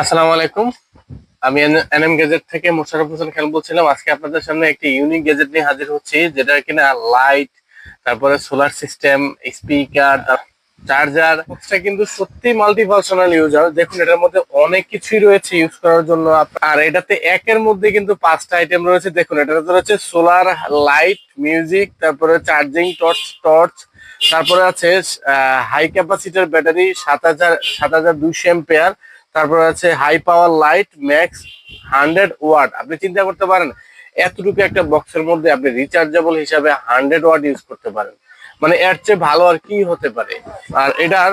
আসসালামু আলাইকুম। আমি এনএম গেজেট থেকে মোশারফ হোসেন খান বলছিলাম, আজকে আপনাদের সামনে একটি ইউনিক গেজেট নিয়ে হাজির হচ্ছি, যেটা কিনা লাইট তারপরে সোলার সিস্টেম স্পিকার চার্জার বক্সটা কিন্তু সত্যি মাল্টি ফাংশনাল ইউজার দেখুন, এটার মধ্যে অনেক কিছুই রয়েছে ইউজ করার জন্য আর এটাতে একের মধ্যে কিন্তু পাঁচটা আইটেম রয়েছে। দেখুন এটাতে রয়েছে সোলার লাইট মিউজিক তারপরে চার্জিং টর্চ টর্চ তারপরে আছে হাই ক্যাপাসিটার ব্যাটারি সাত হাজার সাত হাজার দুইশো এম্পেয়ার তারপরে আছে high power light max hundred watt আপনি চিন্তা করতে পারেন, এতটুকু একটা বক্সের মধ্যে আপনি রিচার্জেবল হিসাবে হান্ড্রেড ওয়াট ইউজ করতে পারেন। মানে এর চেয়ে ভালো আর কি হতে পারে? আর এটার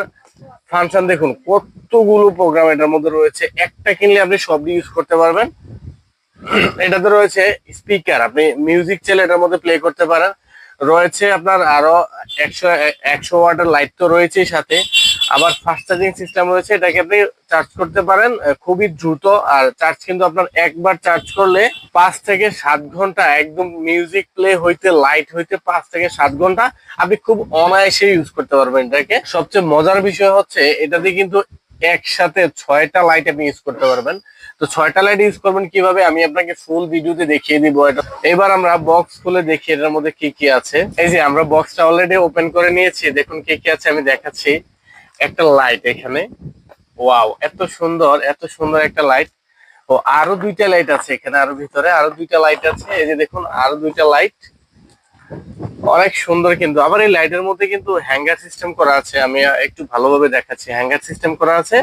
ফাংশন দেখুন, কতগুলো প্রোগ্রাম এটার মধ্যে রয়েছে। একটা কিনলে আপনি সবই ইউজ করতে পারবেন। এটাতে রয়েছে স্পিকার আপনি মিউজিক চাইলে এটার মধ্যে প্লে করতে পারেন। রয়েছে আপনার আরও একশো একশো ওয়াটের লাইট তো রয়েছেই সাথে। আবার ফাস্ট চার্জিং সিস্টেম রয়েছে, এটাকে আপনি চার্জ করতে পারেন খুবই দ্রুত। আর চার্জ কিন্তু আপনার একবার চার্জ করলে পাঁচ থেকে সাত ঘণ্টা, একদম মিউজিক প্লে হইতে লাইট হইতে পাঁচ থেকে সাত ঘণ্টা আপনি খুব অনায়াসে ইউজ করতে পারবেন এটাকে। সবচেয়ে মজার বিষয় হচ্ছে এটাতে কিন্তু একসাথে ছয়টা লাইট আপনি ইউজ করতে পারবেন। তো ছয়টা লাইট ইউজ করবেন কীভাবে? আমি আপনাকে ফুল ভিডিওতে দেখিয়ে দিব। এটা এবার আমরা বক্স খুলে দেখি এটার মধ্যে কি কি আছে। এই যে আমরা বক্সটা অলরেডি ওপেন করে নিয়েছি, দেখুন কি কি আছে, আমি দেখাচ্ছি। একটা লাইট এখানে। ওয়াও এত সুন্দর এত সুন্দর একটা লাইট ও, আরও দুইটা লাইট আছে এখানে, আরও ভিতরে, আরও দুইটা লাইট আছে। এই যে দেখুন, আরও দুইটা লাইট অনেক সুন্দর কিন্তু। আবার এই লাইটের মধ্যে কিন্তু হ্যাঙ্গার সিস্টেম করা আছে। আমি একটু ভালোভাবে দেখাচ্ছি। হ্যাঙ্গার সিস্টেম করা আছে।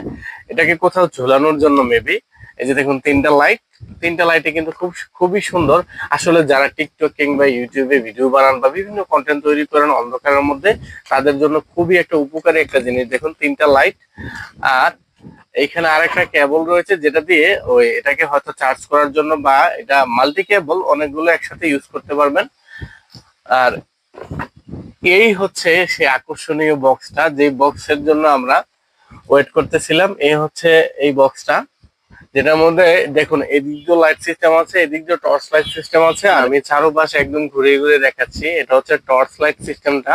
এটাকে কোথাও ঝোলানোর জন্য মেবি এই যে দেখুন, তিনটা লাইট তিনটা লাইটে কিন্তু খুব খুবই সুন্দর। আসলে যারা টিকটক কিংবা ইউটিউবে ভিডিও বানান বা বিভিন্ন কন্টেন্ট তৈরি করেন অন্ধকারের মধ্যে, তাদের জন্য খুবই একটা উপকারী একটা জিনিস। দেখুন, তিনটা লাইট আর এইখানে আরেকটা কেবল রয়েছে যেটা দিয়ে ওই এটাকে হয়তো চার্জ করার জন্য বা এটা মাল্টি কেবল অনেকগুলো একসাথে ইউজ করতে পারবেন। আর এই হচ্ছে সেই আকর্ষণীয় বক্সটা যে বক্সের জন্য আমরা ওয়েট করতেছিলাম, এই হচ্ছে এই বক্সটা যেটার মধ্যে দেখুন, এদিক দিয়ে লাইট সিস্টেম আছে, এদিক দিয়ে টর্চ লাইট সিস্টেম আছে আমি চারোপাশে একদম ঘুরে ঘুরে দেখাচ্ছি। এটা হচ্ছে টর্চ লাইট সিস্টেমটা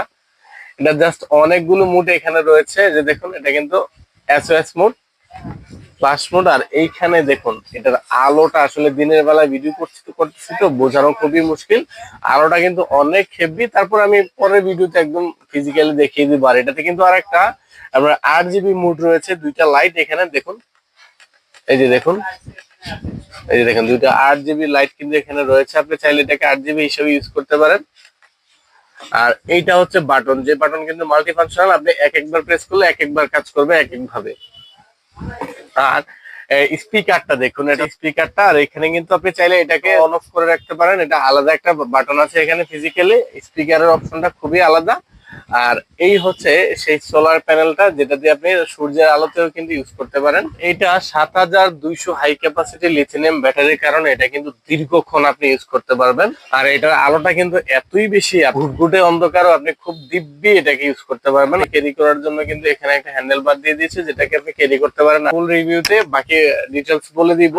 এটা জাস্ট অনেকগুলো মুড এখানে রয়েছে। যে দেখুন, এটা কিন্তু এসওএস মুড ফ্লাশ মোড আর এইখানে দেখুন, এটার আলোটা আসলে দিনের বেলা ভিডিও করছি তো করতেছি তো, বোঝানো খুবই মুশকিল। আলোটা কিন্তু অনেক হেভি তারপর আমি পরের ভিডিওতে একদম ফিজিক্যালি দেখিয়ে দিব। আর এটাতে কিন্তু আর একটা আমরা আট জিবি মুড রয়েছে, দুইটা লাইট এখানে, দেখুন। এই যে দেখুন, এই যে দেখেন, দুইটা আট জিবি লাইট কিন্তু এখানে রয়েছে। আপনি চাইলে এটাকে আট জিবি হিসেবে ইউজ করতে পারেন। আর এইটা হচ্ছে বাটন যে বাটন কিন্তু মাল্টি ফাংশনাল আপনি এক একবার প্রেস করলে এক একবার কাজ করবে এক এক ভাবে আর স্পিকারটা দেখুন, এটা স্পিকারটা আর এখানে কিন্তু আপনি চাইলে এটাকে অন অফ করে রাখতে পারেন। এটা আলাদা একটা বাটন আছে এখানে ফিজিক্যালি স্পিকারের অপশনটা খুবই আলাদা। আর এই হচ্ছে সেই সোলার প্যানেলটা যেটা দিয়ে আপনি সূর্যের আলোতেও কিন্তু ইউজ করতে পারেন। এটা সাত হাজার দুইশো হাই ক্যাপাসিটি লিথিয়াম ব্যাটারির কারণে এটা কিন্তু দীর্ঘক্ষণ আপনি ইউজ করতে পারবেন। আর এটার আলোটা কিন্তু এতই বেশি ঘুটঘুটে অন্ধকারও আপনি খুব দিব্যি এটাকে ইউজ করতে পারবেন। ক্যারি করার জন্য কিন্তু এখানে একটা হ্যান্ডেল বার দিয়ে দিয়েছে, যেটাকে আপনি ক্যারি করতে পারেন। ফুল রিভিউতে বাকি ডিটেলস বলে দিব।